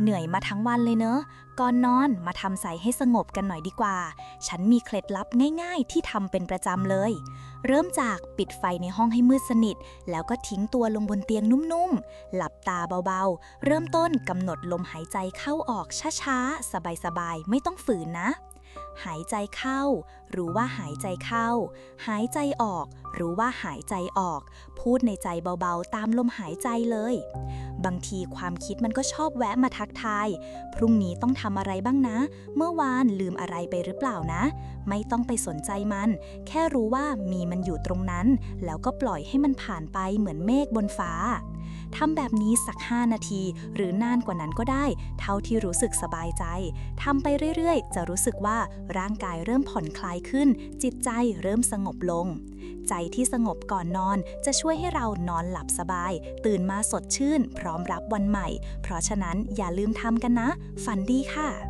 เหนื่อยมาทั้งวันเลยเนอะก่อนนอนมาทำใจให้สงบกันหน่อยดีกว่า ฉันมีเคล็ดลับง่ายๆ ที่ทำเป็นประจำเลย เริ่มจากปิดไฟในห้องให้มืดสนิท แล้วก็ทิ้งตัวลงบนเตียงนุ่มๆ หลับตาเบาๆ เริ่มต้นกำหนดลมหายใจเข้าออกช้าๆ สบายๆ ไม่ต้องฝืนนะ หายใจเข้า รู้ว่าหายใจเข้า หายใจออก รู้ว่าหายใจออก พูดในใจเบาๆ ตามลมหายใจเลย บางทีความคิดมันก็ชอบแวะมาทักทาย พรุ่งนี้ต้องทำอะไรบ้างนะ เมื่อวานลืมอะไรไปหรือเปล่านะ ไม่ต้องไปสนใจมัน แค่รู้ว่ามีมันอยู่ตรงนั้น แล้วก็ปล่อยให้มันผ่านไปเหมือนเมฆบนฟ้า ทำแบบนี้สัก 5 นาที หรือนานกว่านั้นก็ได้ เท่าที่รู้สึกสบายใจทำไปเรื่อยๆ จะรู้สึกว่าร่างกายเริ่มผ่อนคลายขึ้น จิตใจเริ่มสงบลง ใจที่สงบก่อนนอนจะช่วยให้เรานอนหลับสบาย ตื่นมาสดชื่น พร้อมรับวันใหม่ เพราะฉะนั้นอย่าลืมทำกันนะ ฝันดีค่ะ